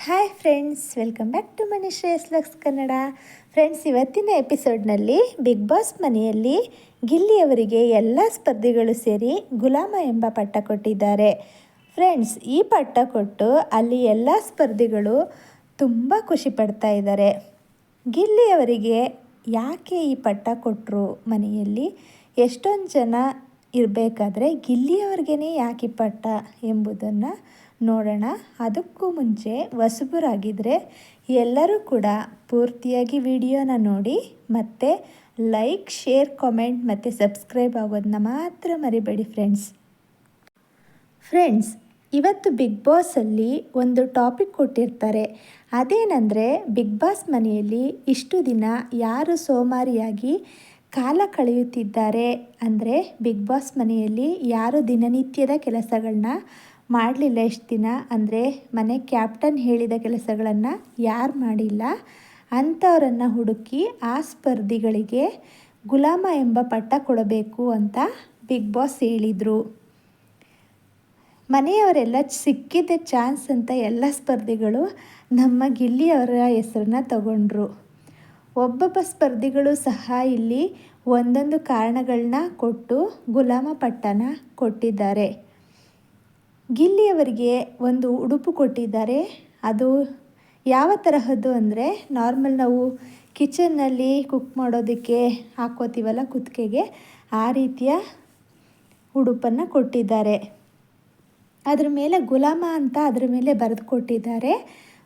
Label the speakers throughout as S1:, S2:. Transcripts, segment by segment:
S1: Hi friends welcome back to Mani Shreyas lux Kannada friends ಇವತ್ತಿನ ಎಪಿಸೋಡ್ನಲ್ಲಿ big boss ಮನೆಯಲ್ಲಿ ಗಿಲ್ಲಿಯವರಿಗೆ ಎಲ್ಲ ಸ್ಪರ್ಧಿಗಳು ಸೇರಿ ಗುಲಾಮ ಎಂಬ ಪಟ್ಟ ಕೊಟ್ಟಿದ್ದಾರೆ. ಫ್ರೆಂಡ್ಸ್ ಈ ಪಟ್ಟ ಕೊಟ್ಟು ಅಲ್ಲಿ ಎಲ್ಲ ಸ್ಪರ್ಧಿಗಳು ತುಂಬ ಖುಷಿ ಪಡ್ತಾ ಇದ್ದಾರೆ. ಗಿಲ್ಲಿಯವರಿಗೆ ಯಾಕೆ ಈ ಪಟ್ಟ ಕೊಟ್ಟರು ಮನೆಯಲ್ಲಿ? ಎಷ್ಟೊಂದು ಜನ ಇರಬೇಕಾದ್ರೆ ಗಿಲ್ಲಿಯವ್ರಿಗೇ ಯಾಕೆ ಪಟ್ಟ ಎಂಬುದನ್ನು ನೋಡೋಣ. ಅದಕ್ಕೂ ಮುಂಚೆ ಹೊಸಬರಾಗಿದ್ದರೆ ಎಲ್ಲರೂ ಕೂಡ ಪೂರ್ತಿಯಾಗಿ ವಿಡಿಯೋನ ನೋಡಿ, ಮತ್ತು ಲೈಕ್, ಶೇರ್, ಕಾಮೆಂಟ್, ಮತ್ತು ಸಬ್ಸ್ಕ್ರೈಬ್ ಆಗೋದನ್ನ ಮಾತ್ರ ಮರಿಬೇಡಿ ಫ್ರೆಂಡ್ಸ್. ಫ್ರೆಂಡ್ಸ್, ಇವತ್ತು ಬಿಗ್ ಬಾಸಲ್ಲಿ ಒಂದು ಟಾಪಿಕ್ ಕೊಟ್ಟಿರ್ತಾರೆ. ಅದೇನೆಂದರೆ, ಬಿಗ್ ಬಾಸ್ ಮನೆಯಲ್ಲಿ ಇಷ್ಟು ದಿನ ಯಾರು ಸೋಮಾರಿಯಾಗಿ ಕಾಲ ಕಳೆಯುತ್ತಿದ್ದಾರೆ ಅಂದರೆ, ಬಿಗ್ ಬಾಸ್ ಮನೆಯಲ್ಲಿ ಯಾರು ದಿನನಿತ್ಯದ ಕೆಲಸಗಳನ್ನ ಮಾಡಲಿಲ್ಲ ಎಷ್ಟು ದಿನ. ಅಂದರೆ ಮನೆ ಕ್ಯಾಪ್ಟನ್ ಹೇಳಿದ ಕೆಲಸಗಳನ್ನು ಯಾರು ಮಾಡಿಲ್ಲ. ಅಂಥವರನ್ನು ಹುಡುಕಿ ಆ ಸ್ಪರ್ಧಿಗಳಿಗೆ ಗುಲಾಮ ಎಂಬ ಪಟ್ಟ ಕೊಡಬೇಕು ಅಂತ ಬಿಗ್ ಬಾಸ್ ಹೇಳಿದರು. ಮನೆಯವರೆಲ್ಲ ಸಿಕ್ಕಿದ್ದ ಚಾನ್ಸ್ ಅಂತ ಎಲ್ಲ ಸ್ಪರ್ಧಿಗಳು ನಮ್ಮ ಗಿಲ್ಲಿಯವರ ಹೆಸರನ್ನ ತಗೊಂಡ್ರು. ಒಬ್ಬೊಬ್ಬ ಸ್ಪರ್ಧಿಗಳು ಸಹ ಇಲ್ಲಿ ಒಂದೊಂದು ಕಾರಣಗಳನ್ನ ಕೊಟ್ಟು ಗುಲಾಮ ಪಟ್ಟನ ಕೊಟ್ಟಿದ್ದಾರೆ. ಗಿಲ್ಲಿಯವರಿಗೆ ಒಂದು ಉಡುಪು ಕೊಟ್ಟಿದ್ದಾರೆ. ಅದು ಯಾವ ತರಹದ್ದು ಅಂದರೆ ನಾರ್ಮಲ್ ನಾವು ಕಿಚನ್ನಲ್ಲಿ ಕುಕ್ ಮಾಡೋದಕ್ಕೆ ಹಾಕೋತೀವಲ್ಲ ಕುತ್ತಿಗೆಗೆ ಆ ರೀತಿಯ ಉಡುಪನ್ನು ಕೊಟ್ಟಿದ್ದಾರೆ. ಅದ್ರ ಮೇಲೆ ಗುಲಾಮ ಅಂತ ಅದ್ರ ಮೇಲೆ ಬರೆದು ಕೊಟ್ಟಿದ್ದಾರೆ.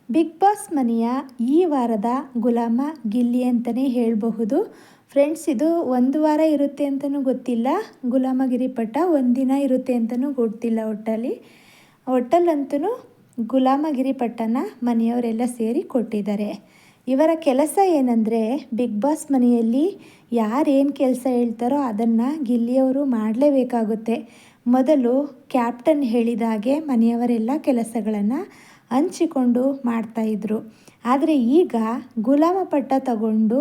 S1: ಬಿಗ್ ಬಾಸ್ ಮನೆಯ ಈ ವಾರದ ಗುಲಾಮ ಗಿಲ್ಲಿ ಅಂತಲೇ ಹೇಳಬಹುದು. ಫ್ರೆಂಡ್ಸ್ ಇದು ಒಂದು ವಾರ ಇರುತ್ತೆ ಅಂತಲೂ ಗೊತ್ತಿಲ್ಲ. ಗುಲಾಮಗಿರಿ ಪಟ್ಟ ಒಂದಿನ ಇರುತ್ತೆ ಅಂತಲೂ ಗೊತ್ತಿಲ್ಲ ಒಟ್ಟಲ್ಲಿ. ಒಟ್ಟಲ್ಲಂತೂ ಗುಲಾಮಗಿರಿ ಪಟ್ಟನ ಮನೆಯವರೆಲ್ಲ ಸೇರಿ ಕೊಟ್ಟಿದ್ದಾರೆ. ಇವರ ಕೆಲಸ ಏನಂದರೆ, ಬಿಗ್ ಬಾಸ್ ಮನೆಯಲ್ಲಿ ಯಾರೇನು ಕೆಲಸ ಹೇಳ್ತಾರೋ ಅದನ್ನು ಗಿಲ್ಲಿಯವರು ಮಾಡಲೇಬೇಕಾಗುತ್ತೆ. ಮೊದಲು ಕ್ಯಾಪ್ಟನ್ ಹೇಳಿದ ಹಾಗೆ ಮನೆಯವರೆಲ್ಲ ಕೆಲಸಗಳನ್ನು ಹಂಚಿಕೊಂಡು ಮಾಡ್ತಾಯಿದ್ರು ಆದರೆ ಈಗ ಗುಲಾಮ ಪಟ್ಟ ತಗೊಂಡು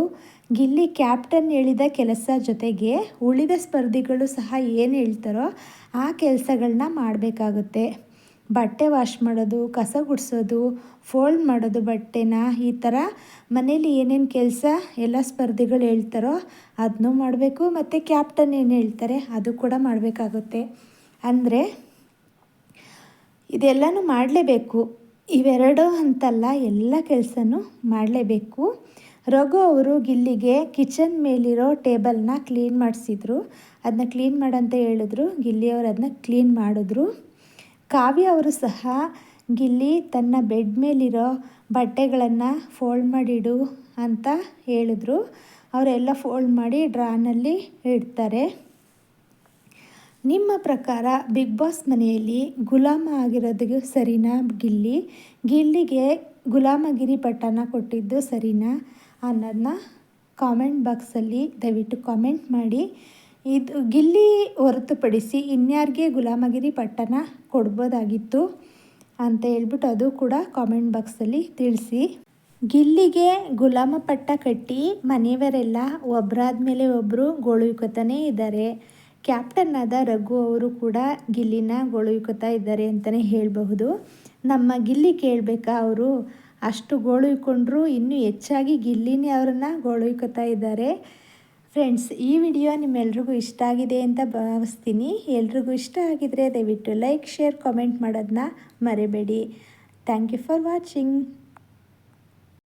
S1: ಗಿಲ್ಲಿ ಕ್ಯಾಪ್ಟನ್ ಹೇಳಿದ ಕೆಲಸ ಜೊತೆಗೆ ಉಳಿದ ಸ್ಪರ್ಧಿಗಳು ಸಹ ಏನು ಹೇಳ್ತಾರೋ ಆ ಕೆಲಸಗಳನ್ನ ಮಾಡಬೇಕಾಗುತ್ತೆ. ಬಟ್ಟೆ ವಾಶ್ ಮಾಡೋದು, ಕಸ ಗುಡಿಸೋದು, ಫೋಲ್ಡ್ ಮಾಡೋದು, ಬಟ್ಟೆನ ಈ ಥರ ಮನೇಲಿ ಏನೇನು ಕೆಲಸ ಎಲ್ಲ ಸ್ಪರ್ಧಿಗಳು ಹೇಳ್ತಾರೋ ಅದನ್ನೂ ಮಾಡಬೇಕು, ಮತ್ತು ಕ್ಯಾಪ್ಟನ್ ಏನು ಹೇಳ್ತಾರೆ ಅದು ಕೂಡ ಮಾಡಬೇಕಾಗುತ್ತೆ. ಅಂದರೆ ಇದೆಲ್ಲನೂ ಮಾಡಲೇಬೇಕು. ಇವೆರಡು ಅಂತಲ್ಲ ಎಲ್ಲ ಕೆಲಸನೂ ಮಾಡಲೇಬೇಕು. ರಘು ಅವರು ಗಿಲ್ಲಿಗೆ ಕಿಚನ್ ಮೇಲಿರೋ ಟೇಬಲ್ನ ಕ್ಲೀನ್ ಮಾಡಿಸಿದ್ರು. ಅದನ್ನ ಕ್ಲೀನ್ ಮಾಡಂತ ಹೇಳಿದ್ರು. ಗಿಲ್ಲಿಯವರು ಅದನ್ನ ಕ್ಲೀನ್ ಮಾಡಿದ್ರು. ಕಾವ್ಯ ಅವರು ಸಹ ಗಿಲ್ಲಿ ತನ್ನ ಬೆಡ್ ಮೇಲಿರೋ ಬಟ್ಟೆಗಳನ್ನು ಫೋಲ್ಡ್ ಮಾಡಿಡು ಅಂತ ಹೇಳಿದ್ರು. ಅವರೆಲ್ಲ ಫೋಲ್ಡ್ ಮಾಡಿ ಡ್ರಾನಲ್ಲಿ ಇಡ್ತಾರೆ. ನಿಮ್ಮ ಪ್ರಕಾರ ಬಿಗ್ ಬಾಸ್ ಮನೆಯಲ್ಲಿ ಗುಲಾಮ ಆಗಿರೋದು ಸರಿನಾ? ಗಿಲ್ಲಿ. ಗಿಲ್ಲಿಗೆ ಗುಲಾಮಗಿರಿ ಪಟ್ಟನ ಕೊಟ್ಟಿದ್ದು ಸರಿನಾ? ಅನ್ನೋದನ್ನ ಕಾಮೆಂಟ್ ಬಾಕ್ಸಲ್ಲಿ ದಯವಿಟ್ಟು ಕಾಮೆಂಟ್ ಮಾಡಿ. ಇದು ಗಿಲ್ಲಿ ಹೊರತುಪಡಿಸಿ ಇನ್ಯಾರಿಗೆ ಗುಲಾಮಗಿರಿ ಪಟ್ಟನ ಕೊಡ್ಬೋದಾಗಿತ್ತು ಅಂತ ಹೇಳ್ಬಿಟ್ಟು ಅದು ಕೂಡ ಕಾಮೆಂಟ್ ಬಾಕ್ಸಲ್ಲಿ ತಿಳಿಸಿ. ಗಿಲ್ಲಿಗೆ ಗುಲಾಮ ಪಟ್ಟ ಕಟ್ಟಿ ಮನೆಯವರೆಲ್ಲ ಒಬ್ಬರಾದ ಮೇಲೆ ಒಬ್ಬರು ಗೋಳುಕೊತಾನೇ ಇದ್ದಾರೆ. ಕ್ಯಾಪ್ಟನ್ ಆದ ರಘು ಅವರು ಕೂಡ ಗಿಲ್ಲಿನ ಗೋಳುಯ್ಕೋತಾ ಇದ್ದಾರೆ ಅಂತಲೇ ಹೇಳಬಹುದು. ನಮ್ಮ ಗಿಲ್ಲಿ ಕೇಳಬೇಕಾ ಅವರು? ಅಷ್ಟು ಗೋಳುಯ್ಕೊಂಡ್ರು ಇನ್ನೂ ಹೆಚ್ಚಾಗಿ ಗಿಲ್ಲಿನೇ ಅವರನ್ನು ಗೋಳುಯ್ಕೋತಾ ಇದ್ದಾರೆ. ಫ್ರೆಂಡ್ಸ್, ಈ ವಿಡಿಯೋ ನಿಮ್ಮೆಲ್ರಿಗೂ ಇಷ್ಟ ಆಗಿದೆ ಅಂತ ಭಾವಿಸ್ತೀನಿ. ಎಲ್ರಿಗೂ ಇಷ್ಟ ಆಗಿದರೆ ದಯವಿಟ್ಟು ಲೈಕ್, ಶೇರ್, ಕಾಮೆಂಟ್ ಮಾಡೋದನ್ನ ಮರಿಬೇಡಿ. Thank you for watching.